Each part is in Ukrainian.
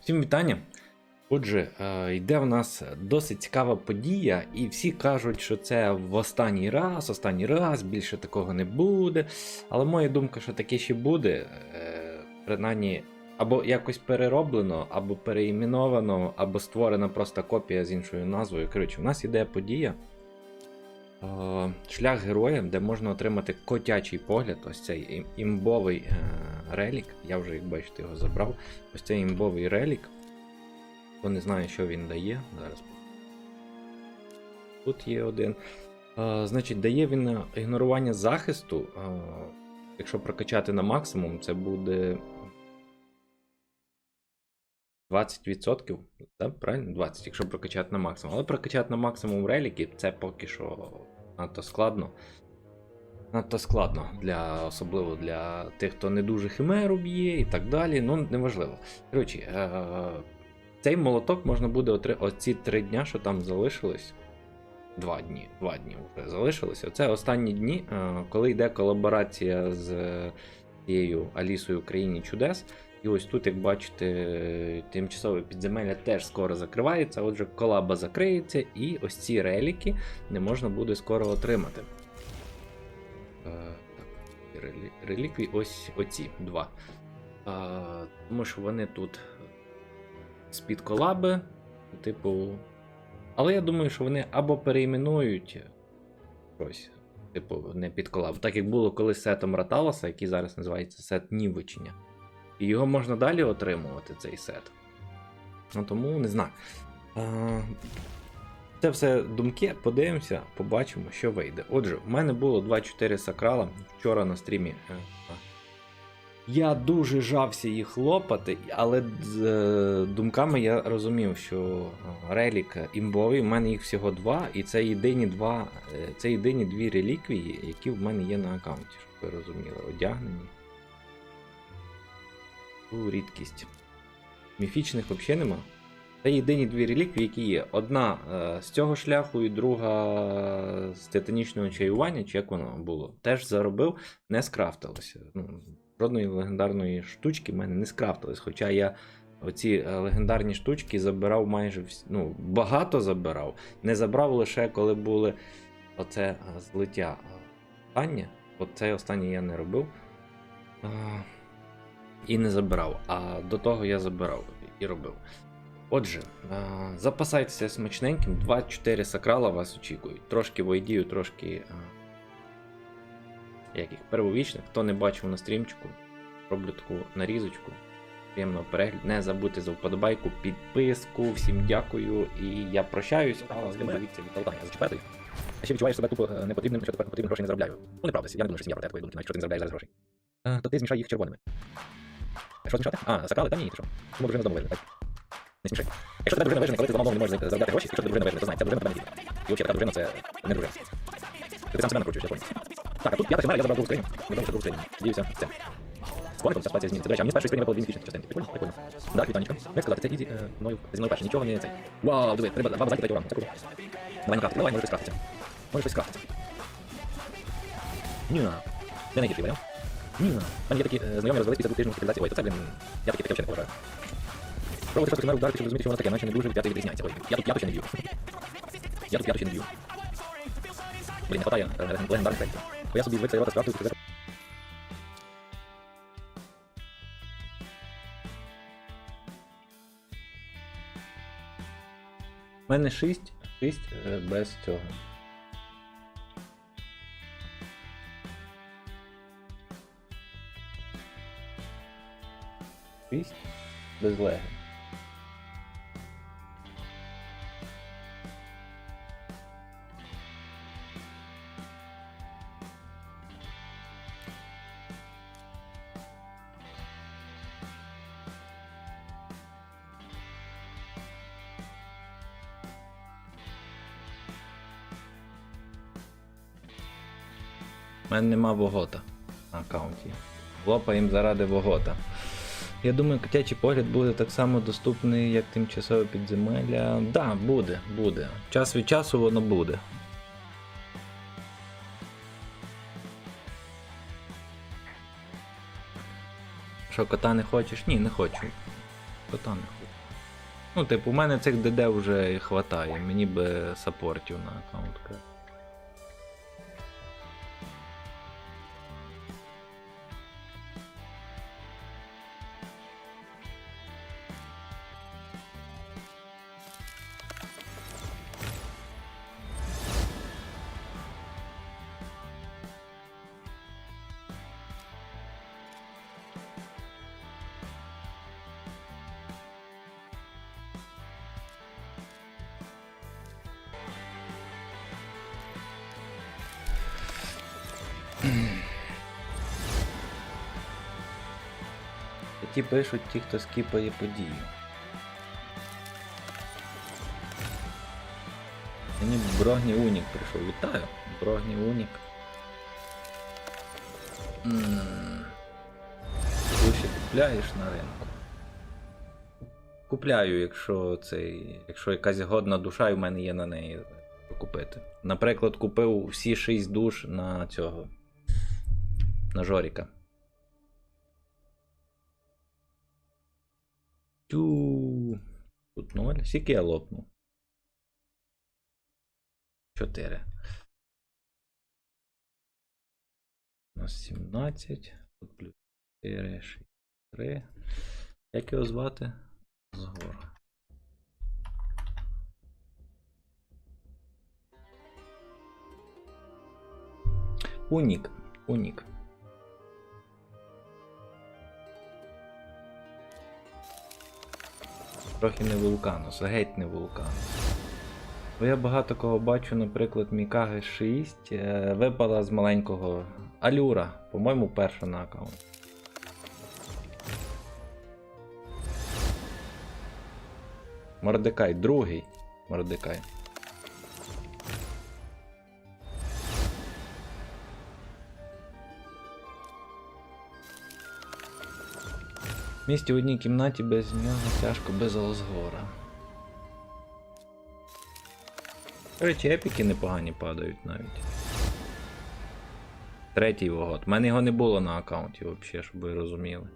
Всім вітання. Отже, е, йде в нас досить цікава подія, і всі кажуть, що це в останній раз, останній раз, більше такого не буде. Але моя думка, що таке ще буде, е, принаймні, або якось перероблено, або переіменовано, або створена просто копія з іншою назвою. Коротше, у нас іде подія. Е, Шлях героя, де можна отримати котячий погляд, ось цей імбовий е, релік. Я вже, як бачите, його забрав. Ось цей імбовий релік. Хто не знає, що він дає. Зараз. Тут є один. Значить, дає він ігнорування захисту. Якщо прокачати на максимум, це буде 20%. Так, правильно? 20, якщо прокачати на максимум. Але прокачати на максимум реліки це поки що надто складно. Надто складно, для, особливо для тих, хто не дуже химеру б'є і так далі. Ну, неважливо. Коротше, е- цей молоток можна буде отримати. Оці три дня, що там залишились. Два дні. Два дні вже залишилися. Це останні дні, е, коли йде колаборація з е, цією Алісою в країні чудес. І ось тут, як бачите, е, тимчасове підземелля теж скоро закривається. Отже, колаба закриється, і ось ці реліки не можна буде скоро отримати. Е, реліквії ось оці два. А, тому що вони тут з-під колаби, типу. Але я думаю, що вони або перейменують щось, типу, не під колабу. Так як було колись сетом Раталоса, який зараз називається сет Нівичення. І його можна далі отримувати, цей сет. Ну тому не знаю. Це все думки, подивимося, побачимо, що вийде. Отже, в мене було 2-4 сакрала вчора на стрімі. е, Я дуже жався їх лопати, але з е, думками я розумів, що е, релік імбовий, в мене їх всього два, і це єдині два, це єдині дві реліквії, які в мене є на аккаунті, щоб ви розуміли, одягнені. У рідкість. Міфічних взагалі нема. Це єдині дві реліквії, які є. Одна е, з цього шляху, і друга з титанічного чаювання, чи як воно було. Теж заробив, не скрафтилося. Ну, жодної легендарної штучки в мене не скрафтилось. Хоча я оці е, легендарні штучки забирав майже всі, ну, багато забирав. Не забрав лише коли були оце е, злиття е, останнє. От цей останній я не робив. І не забирав. А до того я забирав і робив. Отже, е, запасайтеся смачненьким, 2-4 сакрала вас очікують. Трошки войдію, трошки. е, Як їх, первовічних. Хто не бачив на стрімчику, роблю таку нарізочку. Приємного перегляду. Не забудьте за вподобайку, підписку. Всім дякую. І я прощаюсь. А з дивіться від Алтаня зачіпати. А ще відчуваєш себе тупо е, непотрібним, що тепер потрібно грошей не заробляю. Ну, неправда, я не думаю, що сім'я про тебе такої думки, навіть що ти не заробляєш зараз грошей. То ти змішай їх червоними. Що змішати? А, сакрали? Та ні, ти що? Чому дружина з дому вижене, так? Не смішай. Якщо тебе дружина вижене, коли ти з домовлений не можеш заробляти гроші, якщо тебе дружина вижене, то знай, ця дружина тебе не діє. І взагалі така дружина це не дружина. Ти сам себе накручуєш, я понял. Так, а тут п'ята химера, я забрав другу скриню. Не думаю, що другу скриню. Діюся з цим. Скоро тут ситуація зміниться. До речі, а мені з першої випало дві міфічних частинки. Прикольно, прикольно. Да, вітанечка. Як сказати, це ізі, мною, зі мною перше, нічого не цей. Вау, диви, треба два базальки третього ранку, це круто. Давай на давай, може щось крафтиться. Може щось крафтиться. Ні, не найгірший варіант. В мене є такі е, знайомі розвелись після двох тижнів госпіталізації. Ой, то це, блін, я таке таке взагалі не поважаю. Пробувати щось химеру вдарити, щоб розуміти, що воно таке, наче не дуже відрізняється. Ой, я тут п'яту ще не б'ю. Я тут п'яту ще не б'ю. Блін, не хватає е, легендарних проєктів. Бо я собі звик цей скрафтив, сказати. У мене 6, 6 без цього. Шість без леги. У мене нема вогота на аккаунті. Лопаємо заради вогота. Я думаю, котячий погляд буде так само доступний, як тимчасове підземелля. Да, буде, буде. Час від часу воно буде. Що, кота не хочеш? Ні, не хочу. Кота не хочу. Ну, типу, у мене цих ДД вже хватає, мені би саппортів на аккаунт. Ті пишуть ті, хто скіпає подію. Мені Брогні Унік прийшов. Вітаю! Брогні Унік. Душі купляєш на ринку. Купляю, якщо цей. Якщо якась годна душа, і в мене є на неї купити. Наприклад, купив всі 6 душ на цього. На Жоріка. Тю. Тут 0. Скільки я лопнув? 4. У нас 17. Тут плюс 4, 6, 3. Як його звати? Згор. Унік. Унік. Трохи не вулканус, геть не вулканус. Бо я багато кого бачу, наприклад, Мікаги 6 е, випала з маленького Алюра, по-моєму, перша на аккаунт. Мордекай, другий Мордекай. Місті в одній кімнаті без нього тяжко без Олзгора. До речі, епіки непогані падають навіть. Третій вогод. У мене його не було на аккаунті взагалі, щоб ви розуміли.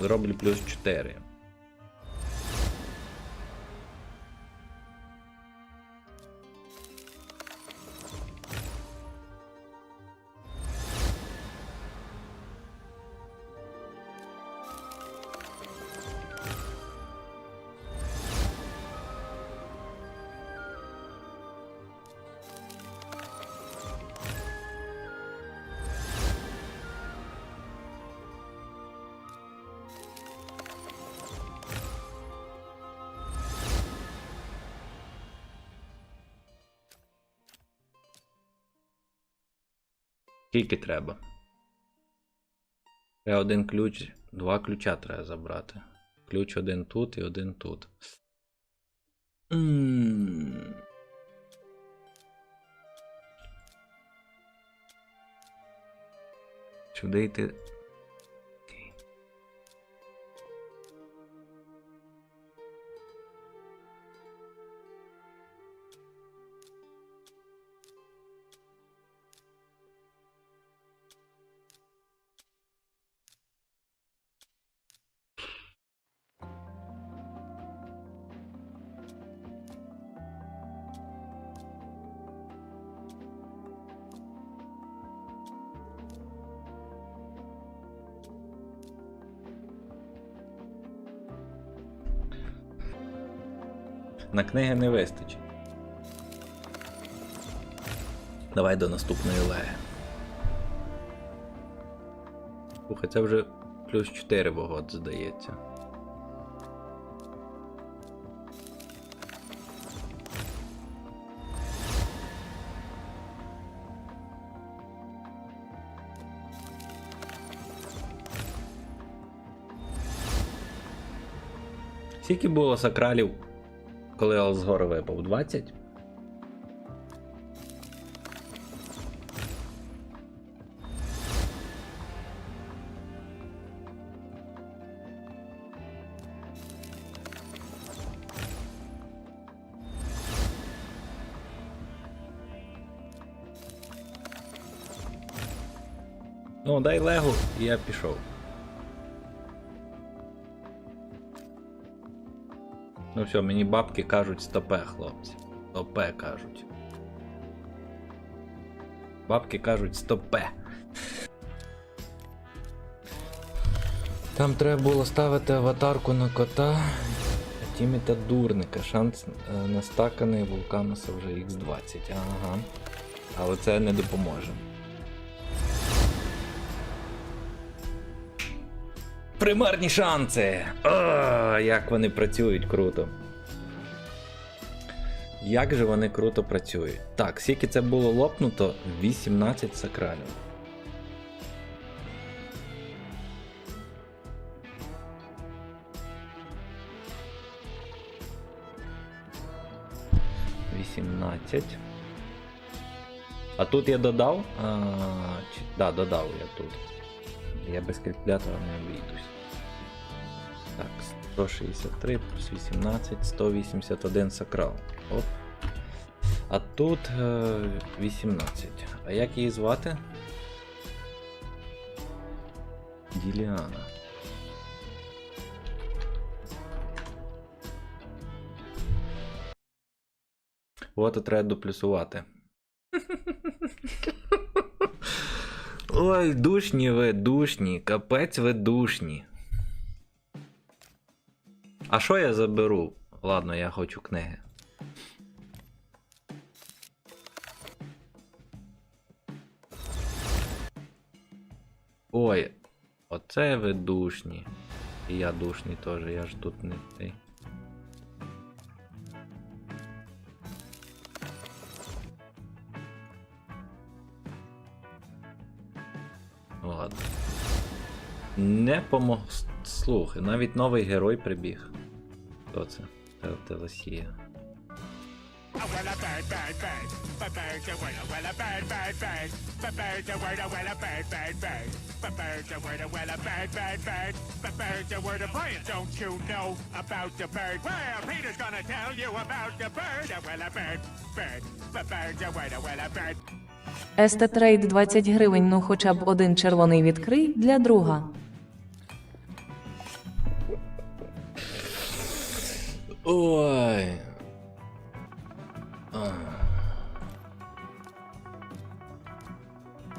Зроблю плюс 4. Скільки треба? Треба один ключ, два ключа треба забрати. Ключ один тут і один тут. Сюди йти. На книги не вистачить. Давай до наступної леги. Слухай, це вже плюс 4 вогод, здається. Скільки було сакралів, коли Алзгор випав? 20? Ну, дай легу, і я пішов. Ну все, мені бабки кажуть стопе, хлопці. Стопе кажуть. Бабки кажуть стопе. Там треба було ставити аватарку на кота. Тіміта дурника. Шанс е, на вулкануса вже Х20. Ага. Але це не допоможе. Примарні шанси! О, як вони працюють круто. Як же вони круто працюють. Так, скільки це було лопнуто? 18 сакралів. Вісімнадцять. А тут я додав? А, чи... Да, додав я тут. Я без калькулятора не обійдусь. Так, 163 плюс 18, 181 сакрал. Оп. А тут е, 18. А як її звати? Діліана. От треба доплюсувати. Ой, душні ви, душні, капець ви душні. А що я заберу? Ладно, я хочу книги. Ой, оце ви душні. І я душний теж, я ж тут не цей. Bird, bird. But bird's a word, oh, well, a bird. Естетрейд 20 гривень, ну хоча б один червоний відкрий для друга. Ой.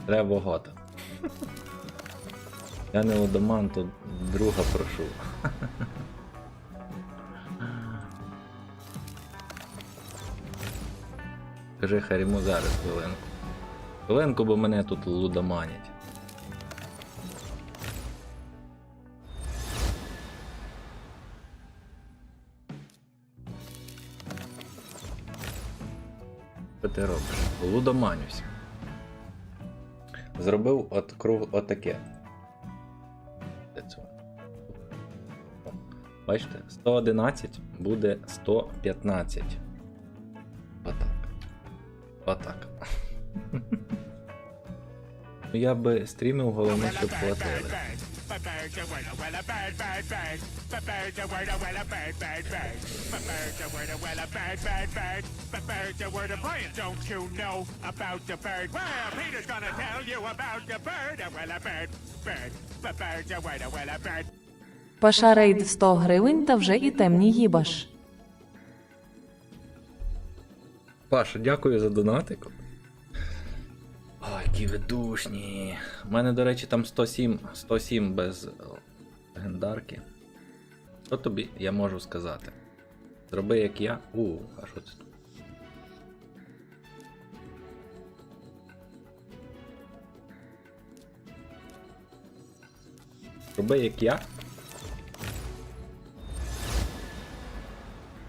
Треба гота. Я не одоман, то друга прошу. Кажи Харіму зараз хвилинку. Хвилинку, бо мене тут лудоманять. Ти робиш? Лудоманюсь. Зробив от круг отаке. Бачите, 111 буде 115. Отак. Отак. Ну я би стрімив, головне, щоб платили. Well, a bird, bird, bird. But bird's a word, oh, well, a bird, bird, bird. But bird's a word, oh, well, a bird, bird, bird. But bird's a word of Brian. Don't you know about the bird? Well, Peter's gonna tell you about the bird. Oh, well, a bird, bird. But bird's a word, oh, well, a bird. Паша рейд 100 гривень та вже і темні їбаш. Паша, дякую за донатик. Ой, які ви душні. У мене, до речі, там 107, 107 без е, легендарки. Що тобі я можу сказати? Зроби як я. У, а що це тут? Зроби як я.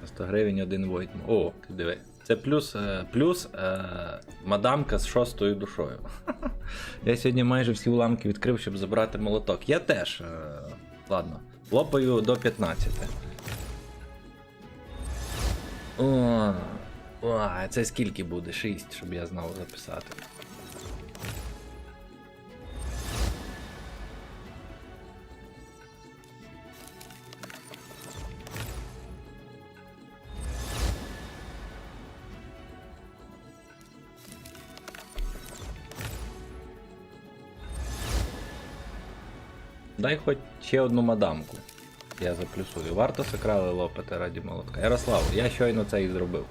100 гривень один войт. О, ти диви. Це плюс е, плюс е, мадамка з шостою душою. Я сьогодні майже всі уламки відкрив, щоб забрати молоток. Я теж. Ладно. Лопаю до 15. О, о, це скільки буде? 6, щоб я знав записати. Дай хоч ще одну мадамку. Я заплюсую. Варто сакрали лопати раді молотка. Ярослав, я щойно це і зробив.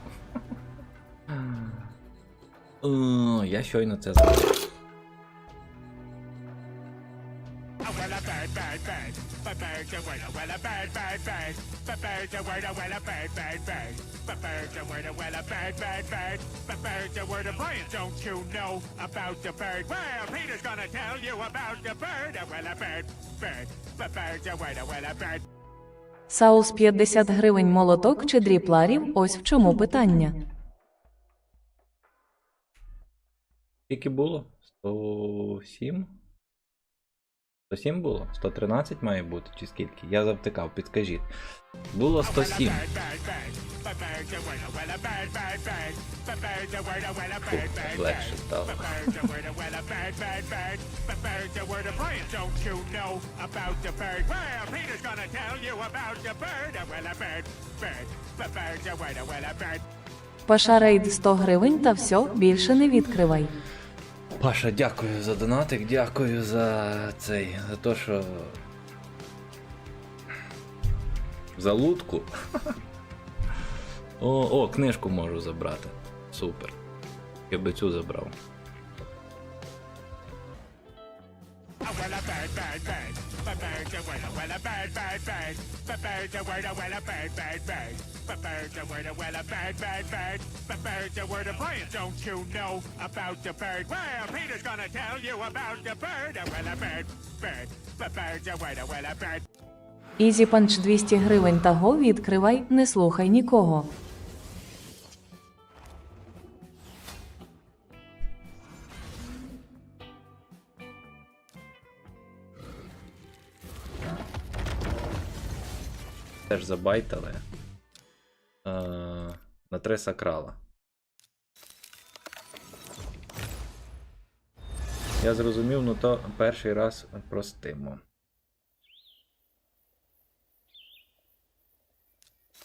Я щойно це зробив. Bird's a word, well, a bird, bird, bird. But bird's a word, well, a bird, bird, bird. But bird's a word, well, a bird, bird, bird. But bird's a word, Brian, don't you know about the bird? Well, Peter's gonna tell you about the bird. Oh, well, a bird, bird. But bird's a word, well, a bird. Саус 50 гривень молоток чи дріпларів, ось в чому питання. Скільки було? 107? 107 було? 113 має бути, чи скільки? Я завтикав, підкажіть. Було 107. Bird, bird, bird. But bird's a word, well, a bird, bird, bird. But bird's a word, well, a bird, Фу, легше стало. But bird's a word, well, a bird, bird, bird. But bird's a word, Brian, don't you know about the bird? Well, Peter's gonna tell you about the bird. Oh, well, a bird, bird. But bird's a word, well, a bird. Паша рейд 100 гривень та все, більше не відкривай. Паша, дякую за донатик, дякую за цей. За те, що. За лутку. О, о, книжку можу забрати. Супер. Я би цю забрав. Oh. But bird's a word, well, a bird, bird, bird. But bird's a word, well, a bird, bird, bird. But bird's a word, well, a bird, bird, bird. But bird's a word, Brian, don't you know about the bird? Well, Peter's gonna tell you about the bird. Oh, well, a bird, bird. But bird's a word, well, a bird. Ізі панч 200 гривень та го відкривай, не слухай нікого. Теж забайтали. Е, на три сакрала. Я зрозумів, ну то перший раз простимо.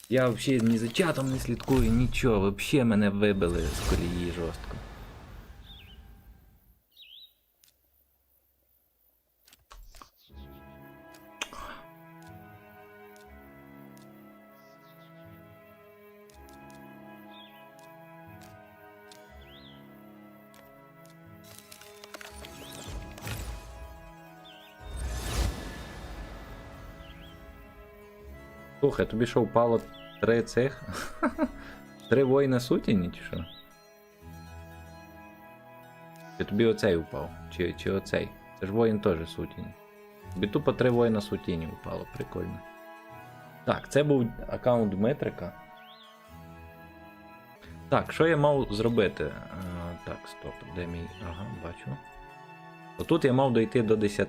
Я взагалі ні за чатом не слідкую, нічого. Взагалі мене вибили з колії жорстко. Слухай, тобі що впало три цих? Три воїна сутіні, чи що? Чи тобі оцей упав? Чи, чи оцей? Це ж воїн теж сутіні. Тобі тупо три воїна сутіні упало, прикольно. Так, це був аккаунт Дмитрика. Так, що я мав зробити? А, так, стоп, де мій. Ага, бачу. Отут я мав дойти до 10.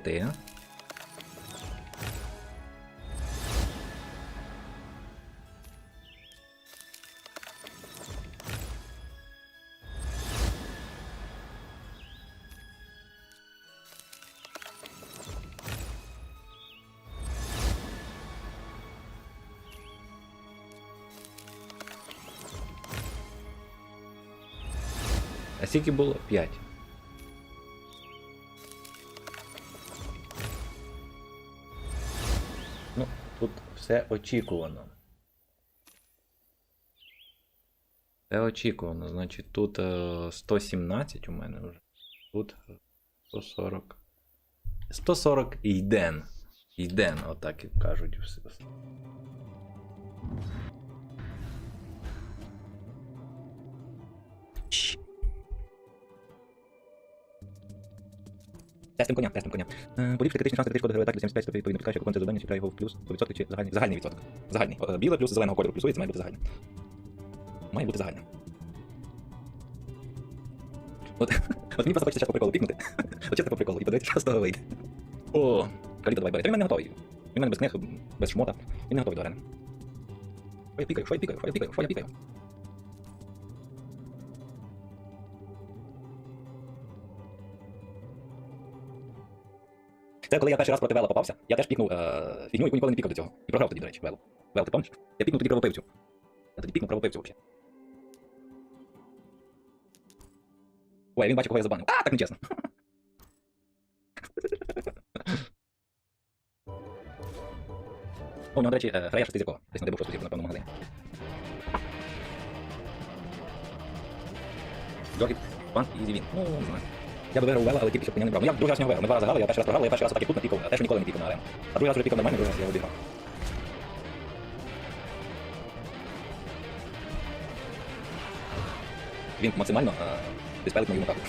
Скільки було? 5. Ну, тут все очікувано. Все очікувано. Значить, тут е, 117 у мене вже. Тут 140. 140 йден. Йден, отак і кажуть. все. Тестим коня, тестим коня. Е, Поліпшити критичний шанс критичного героя атаки до 75 відповідно підкаже, виконується завдання, чи його в плюс по відсотку чи загальний, загальний відсоток. Загальний. Е, Біле плюс зеленого кольору плюсується, має бути загальне. Має бути загальне. От, от мені просто хочеться чесно по приколу пікнути. От чесно по приколу і подивитися, що з того вийде. О, Каліто давай бери. Він мене готовий. Він мене без книг, без шмота. Він не готовий до арени. Що я пікаю, що я пікаю, що я пікаю, що я пікаю. Це коли я перший раз проти Вела попався, я теж пікнув е, фігню, яку ніколи не пікав до цього. І програв тоді, до речі, Велу. Вел, ти пам'ятаєш? Я пікнув тоді кровопивцю. Я тоді пікнув кровопивцю взагалі. Ой, він бачить, кого я забанив. А, так нечесно. О, у нього, до речі, е, Фрея шестизякова. Десь на дебу шосту зірку, напевно, в магазині. Доргіт, пан і Зівін. Ну, не знаю. Я би виграв Вела, але тільки щоб коня не брав. Ну я другий раз нього виграв. Ми два рази грали, я перший раз програв, я перший раз так тут напікав, а те, що ніколи не пікав на арену. А другий раз вже пікав нормально, другий раз я обіграв. Він максимально а, диспелить мою атаку.